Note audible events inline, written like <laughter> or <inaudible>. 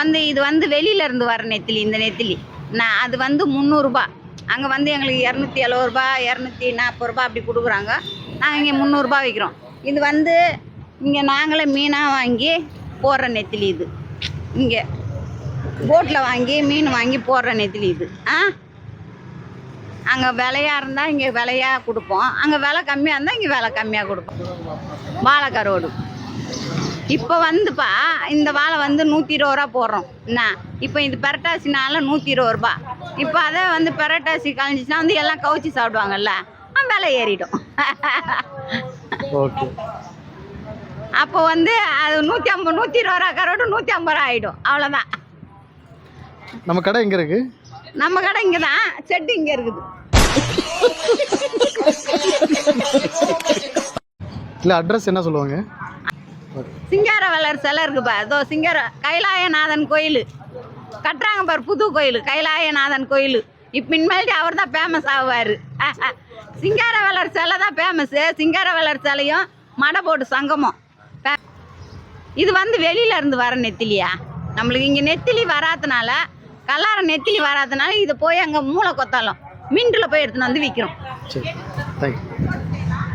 வந்து இது வந்து வெளியில இருந்து வர நெத்திலி இந்த நெத்திலி. நான் அது வந்து முந்நூறுரூபா அங்கே வந்து எங்களுக்கு இரநூத்தி எழுபது ரூபா இரநூத்தி நாற்பது ரூபா அப்படி கொடுக்குறாங்க. நாங்கள் இங்கே முந்நூறுரூபா விற்கிறோம் இது வந்து இங்கே நாங்களே மீனாக வாங்கி போடுற நெத்திலி இது. இங்கே போட்டில் வாங்கி மீன் வாங்கி போடுற நெத்திலி இது. ஆ? அங்கே விலையாக இருந்தால் இங்கே விலையாக கொடுப்போம். அங்கே விலை கம்மியாக இருந்தால் இங்கே விலை கம்மியாக கொடுப்போம். வாழைக்கரோடு இப்போ வந்துப்பா இந்த வாழை வந்து நூற்றி இருபது ரூபா போடுறோம். என்ன? இப்போ இது பெரட்டாசினால நூற்றி இருபது ரூபா. இப்போ அதே வந்து பெரட்டாசி கழிஞ்சிச்சுன்னா வந்து எல்லாம் கவுச்சி சாப்பிடுவாங்கல்ல விலை ஏறிடும். அப்போ வந்து அது நூற்றி ஐம்பது நூற்றி இருபது ரூபா கரோடு நூற்றி ஐம்பது ரூபா ஆகிடும் அவ்வளோதான் நம்ம கடை எங்கே இருக்கு? நம்ம கடை இங்கே தான் செட்டு இங்கே இருக்குது. இல்லை அட்ரஸ் என்ன சொல்லுவாங்க? சிங்கார வளர் சிலை இருக்குப்பா அதோ சிங்கார கைலாயநாதன் கோயில். கட்டுறாங்க பார் புது கோயில் கைலாயநாதன் கோயில். இப்போ இனிமேல்ட்டு அவர் தான் ஃபேமஸ் ஆகுவார் <laughs> சிங்கார வளர் சிலை தான் ஃபேமஸ்ஸு சிங்கார வளர் சிலையும் மடை போட்டு சங்கமும். இது வந்து வெளியில இருந்து வர நெத்திலியா? நம்மளுக்கு இங்கே நெத்திலி வராதனால கல்லார நெத்திலி வராதனால இது போய் அங்கே மூளை கொத்தாலும் மின்டில் போய் எடுத்துன்னு வந்து விற்கிறோம் சரி தேங்க்யூ